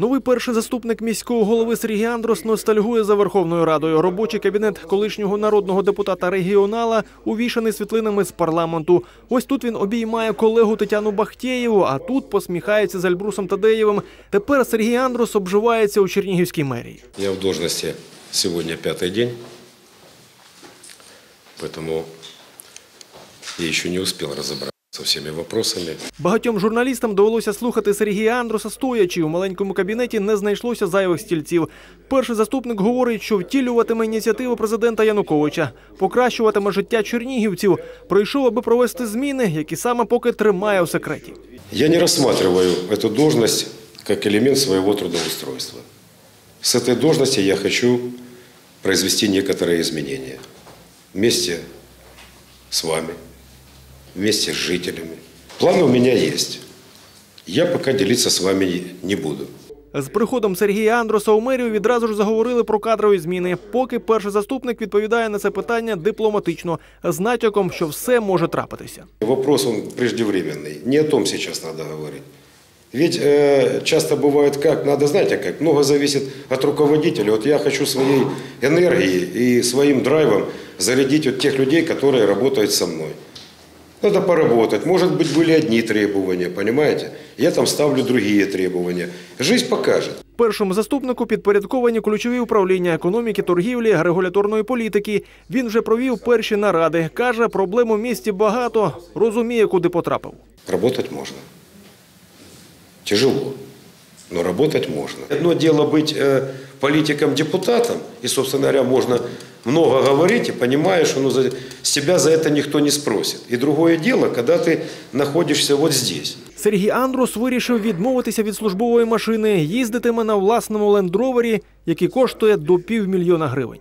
Новий перший заступник міського голови Сергій Андрос ностальгує за Верховною Радою. Робочий кабінет колишнього народного депутата регіонала увішаний світлинами з парламенту. Ось тут він обіймає колегу Тетяну Бахтєєву, а тут посміхається з Альбрусом Тадеєвим. Тепер Сергій Андрос обживається у Чернігівській мерії. Я в должности сегодня пятый день, поэтому я еще не успел разобраться со всеми вопросами. Багатьом журналістам довелося слухати Сергія Андроса стоячи. У маленькому кабінеті не знайшлося зайвих стільців. Перший заступник говорить, що втілюватиме ініціативу президента Януковича, покращуватиме життя чернігівців. Прийшов, аби провести зміни, які саме поки тримає у секреті. Я не рассматриваю эту должность как элемент своего трудоустройства. С этой должности я хочу произвести некоторые изменения. Вместе с вами, вместе с жителями. Планы у меня есть. Я пока делиться с вами не буду. З приходом Сергія Андроса у мерію відразу ж заговорили про кадрові зміни. Поки перший заступник відповідає на це питання дипломатично, з натяком, що все може трапитися. Вопрос он преждевременный. Не о том сейчас надо говорить. Ведь э, часто бывает как, надо, знаете как, много зависит от руководителя. Вот я хочу своей энергией и своим драйвом зарядить вот тех людей, которые работают со мной. Надо поработать. Может быть, были одни требования, понимаете? Я там ставлю другие требования. Жизнь покаже. Першому заступнику підпорядковані ключові управління економіки, торгівлі, регуляторної політики. Він вже провів перші наради. каже, проблем у місті багато, розуміє, куди потрапив. Работать можна. Тяжело, но работать можно. Одно дело быть э, политиком-депутатом, и, собственно говоря, можно много говорить, и понимаешь, что ну, за, с тебя за это никто не спросит. И другое дело, когда ты находишься вот здесь. Сергій Андрус вирішив відмовитися від службової машини, їздитиме на власному лендровері, який коштує до півмільйона гривень.